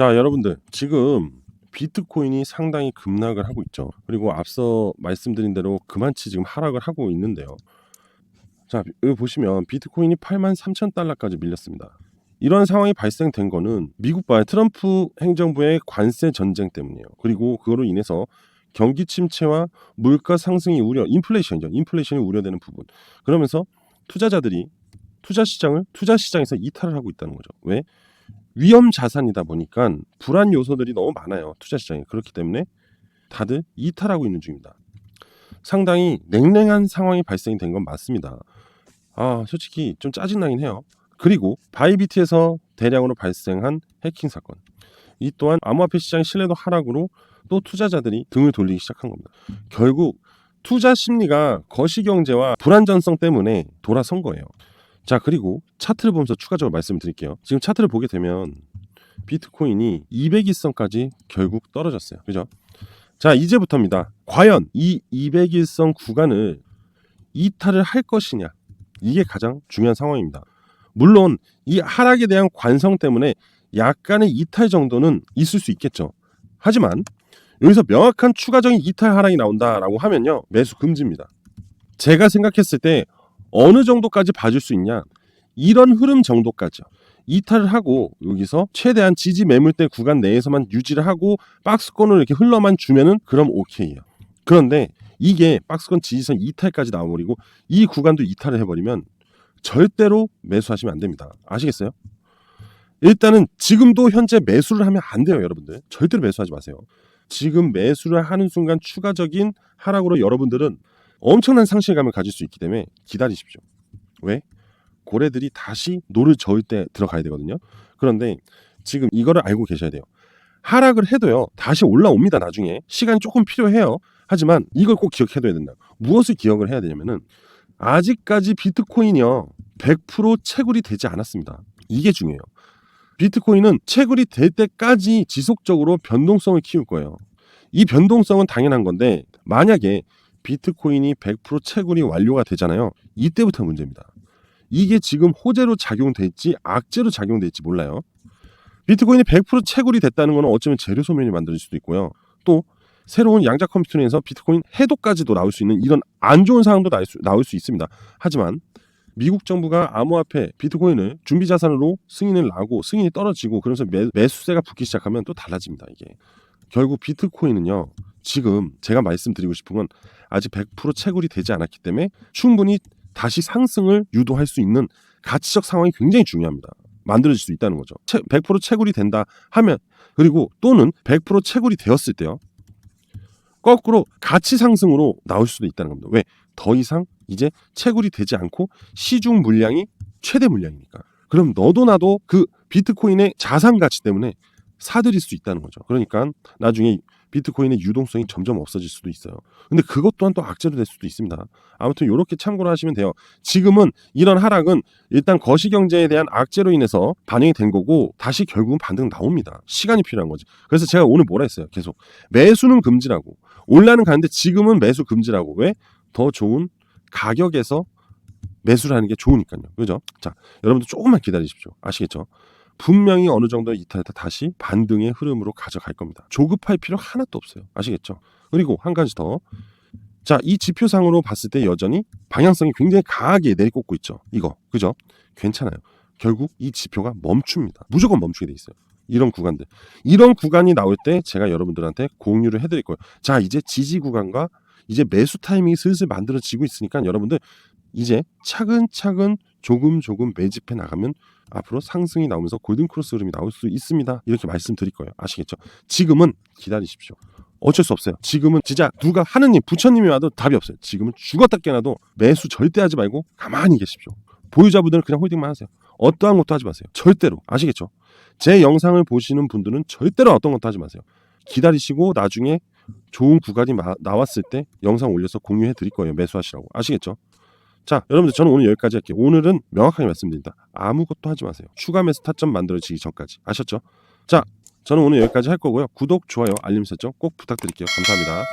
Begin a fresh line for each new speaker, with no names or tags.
자, 여러분들 지금 비트코인이 상당히 급락을 하고 있죠. 그리고 앞서 말씀드린 대로 그만치 지금 하락을 하고 있는데요. 자, 여기 보시면 비트코인이 8만 3천 달러까지 밀렸습니다. 이런 상황이 발생된 거는 미국과의 트럼프 행정부의 관세 전쟁 때문이에요. 그리고 그거로 인해서 경기 침체와 물가 상승이 우려, 인플레이션이죠. 인플레이션이 우려되는 부분. 그러면서 투자자들이 투자 시장을 투자 시장에서 이탈을 하고 있다는 거죠. 왜? 위험 자산이다 보니까 불안 요소들이 너무 많아요. 투자 시장에. 그렇기 때문에 다들 이탈하고 있는 중입니다. 상당히 냉랭한 상황이 발생이 된건 맞습니다. 아, 솔직히 좀 짜증나긴 해요. 그리고 바이비트에서 대량으로 발생한 해킹 사건. 이 또한 암호화폐 시장 신뢰도 하락으로 또 투자자들이 등을 돌리기 시작한 겁니다. 결국 투자 심리가 거시 경제와 불안전성 때문에 돌아선 거예요. 자, 그리고 차트를 보면서 추가적으로 말씀을 드릴게요. 지금 차트를 보게 되면 비트코인이 200일선까지 결국 떨어졌어요. 그죠? 자, 이제부터입니다. 과연 이 200일선 구간을 이탈을 할 것이냐? 이게 가장 중요한 상황입니다. 물론 이 하락에 대한 관성 때문에 약간의 이탈 정도는 있을 수 있겠죠. 하지만 여기서 명확한 추가적인 이탈 하락이 나온다라고 하면요. 매수 금지입니다. 제가 생각했을 때 어느 정도까지 봐줄 수 있냐? 이런 흐름 정도까지요. 이탈을 하고 여기서 최대한 지지 매물대 구간 내에서만 유지를 하고 박스권을 이렇게 흘러만 주면은 그럼 오케이예요. 그런데 이게 박스권 지지선 이탈까지 나와버리고 이 구간도 이탈을 해버리면 절대로 매수하시면 안 됩니다. 아시겠어요? 일단은 지금도 현재 매수를 하면 안 돼요, 여러분들. 절대로 매수하지 마세요. 지금 매수를 하는 순간 추가적인 하락으로 여러분들은 엄청난 상실감을 가질 수 있기 때문에 기다리십시오. 왜? 고래들이 다시 노를 저을 때 들어가야 되거든요. 그런데 지금 이거를 알고 계셔야 돼요. 하락을 해도요, 다시 올라옵니다, 나중에. 시간이 조금 필요해요. 하지만 이걸 꼭 기억해둬야 된다. 무엇을 기억을 해야 되냐면은 아직까지 비트코인이요, 100% 채굴이 되지 않았습니다. 이게 중요해요. 비트코인은 채굴이 될 때까지 지속적으로 변동성을 키울 거예요. 이 변동성은 당연한 건데 만약에 비트코인이 100% 채굴이 완료가 되잖아요. 이때부터 문제입니다. 이게 지금 호재로 작용될지 악재로 작용될지 몰라요. 비트코인이 100% 채굴이 됐다는 것은 어쩌면 재료 소멸이 만들 수도 있고요. 또 새로운 양자 컴퓨터 에서 비트코인 해독까지도 나올 수 있는 이런 안 좋은 상황도 나올 수, 나올 수 있습니다. 하지만 미국 정부가 암호화폐 비트코인을 준비 자산으로 승인을 하고 승인이 떨어지고 그러면서 매, 매수세가 붙기 시작하면 또 달라집니다. 이게 결국 비트코인은요. 지금 제가 말씀드리고 싶은 건 아직 100% 채굴이 되지 않았기 때문에 충분히 다시 상승을 유도할 수 있는 가치적 상황이 굉장히 중요합니다. 만들어질 수 있다는 거죠. 100% 채굴이 된다 하면 그리고 또는 100% 채굴이 되었을 때요. 거꾸로 가치 상승으로 나올 수도 있다는 겁니다. 왜? 더 이상 이제 채굴이 되지 않고 시중 물량이 최대 물량이니까. 그럼 너도 나도 그 비트코인의 자산 가치 때문에 사들일 수 있다는 거죠. 그러니까 나중에 비트코인의 유동성이 점점 없어질 수도 있어요. 근데 그것 또한 또 악재로 될 수도 있습니다. 아무튼 이렇게 참고를 하시면 돼요. 지금은 이런 하락은 일단 거시경제에 대한 악재로 인해서 반영이 된 거고 다시 결국은 반등 나옵니다. 시간이 필요한 거지. 그래서 제가 오늘 뭐라 했어요? 계속 매수는 금지라고. 올라는 가는데 지금은 매수 금지라고. 왜? 더 좋은 가격에서 매수를 하는 게 좋으니까요. 그죠? 자, 여러분들 조금만 기다리십시오. 아시겠죠? 분명히 어느 정도 이탈했다 다시 반등의 흐름으로 가져갈 겁니다. 조급할 필요 하나도 없어요. 아시겠죠? 그리고 한 가지 더. 자, 이 지표상으로 봤을 때 여전히 방향성이 굉장히 강하게 내리꽂고 있죠. 이거. 그죠? 괜찮아요. 결국 이 지표가 멈춥니다. 무조건 멈추게 돼 있어요. 이런 구간들. 이런 구간이 나올 때 제가 여러분들한테 공유를 해드릴 거예요. 자, 이제 지지 구간과 이제 매수 타이밍이 슬슬 만들어지고 있으니까 여러분들 이제 차근차근 조금 조금 매집해 나가면 앞으로 상승이 나오면서 골든 크로스 흐름이 나올 수 있습니다. 이렇게 말씀드릴 거예요. 아시겠죠? 지금은 기다리십시오. 어쩔 수 없어요. 지금은 진짜 누가 하느님, 부처님이 와도 답이 없어요. 지금은 죽었다 깨나도 매수 절대 하지 말고 가만히 계십시오. 보유자분들은 그냥 홀딩만 하세요. 어떠한 것도 하지 마세요. 절대로. 아시겠죠? 제 영상을 보시는 분들은 절대로 어떤 것도 하지 마세요. 기다리시고 나중에 좋은 구간이 마, 나왔을 때 영상 올려서 공유해 드릴 거예요. 매수하시라고. 아시겠죠? 자, 여러분들 저는 오늘 여기까지 할게요. 오늘은 명확하게 말씀드립니다. 아무것도 하지 마세요. 추가 매수 타점 만들어지기 전까지. 아셨죠? 자, 저는 오늘 여기까지 할 거고요. 구독, 좋아요, 알림 설정 꼭 부탁드릴게요. 감사합니다.